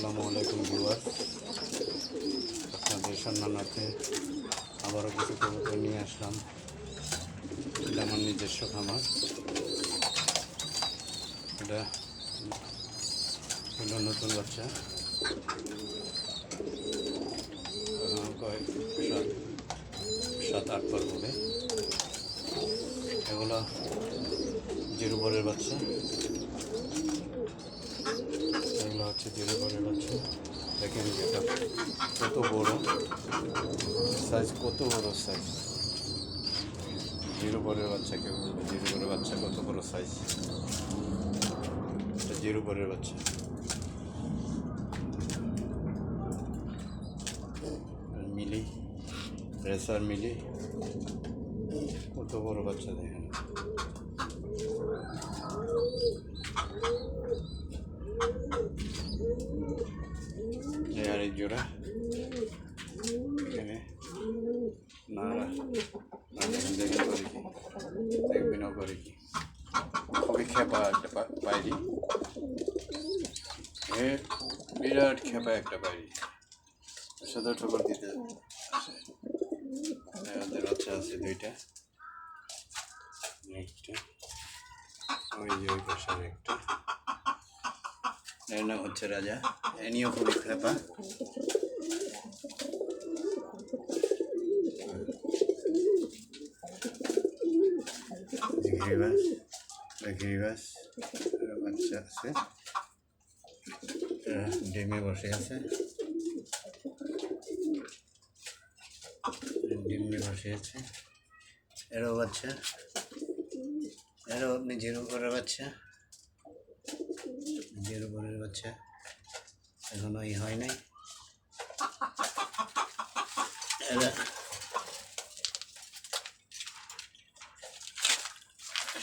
কবুতর আপনাদের সম্মানার্থে আবারও কিছু কবুতর নিয়ে আসলাম। এটা আমার নিজস্ব খামার। এটা হলো নতুন বাচ্চা। কয়েক সাত সাত, আট পর হবে। এগুলো জিরো বাচ্চা। হচ্ছে বরের বাচ্চা। দেখেন এটা কত বড়। সাইজ কত বড় সাইজ জিরো বরের বাচ্চা কেউ বলবে, জিরো বরের বাচ্চা কত বড় সাইজ এটা জিরো বরের বাচ্চা। মিলি, রেসার মিলি, কত বড় বাচ্চা দেখেন। জোড়া এখানে না দেখেন দেখেন করে কি দেখবেনও করে কি খুবই খেপা একটা এ বিরাট খেপা একটা ওর সাথে ঠোকর দিতে ওদের বাচ্চা আছে দুইটা একটা ওই যে ওই পাশে একটা এর নাম হচ্ছে রাজা এনিও খুবই বাচ্চা আছে। এরা ডিমে বসে আছে। ডিমে বসে আছে। এরও বাচ্চা। এরও আপনি জিরো করে বাচ্চা। জিরো বরের বাচ্চা এখনও ই হয় নাই।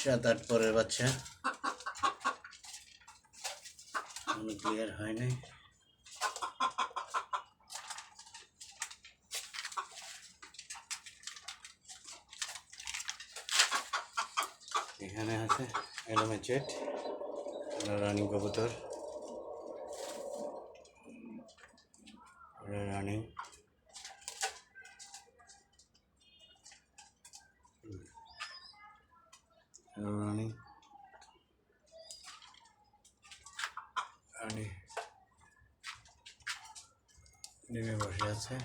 সাত আট পরের বাচ্চা। এখনও ক্লিয়ার হয় নাই। এখানে আছে এলোমে চেট রানিং কবুতর রানিং রানিং রানি নেমে বসে আছে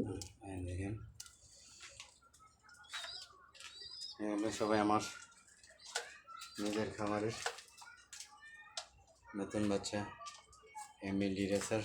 হুম, এই দেখেন এগুলো সবাই আমার নিজের খামারের নতুন বাচ্চা এমিলি রেসার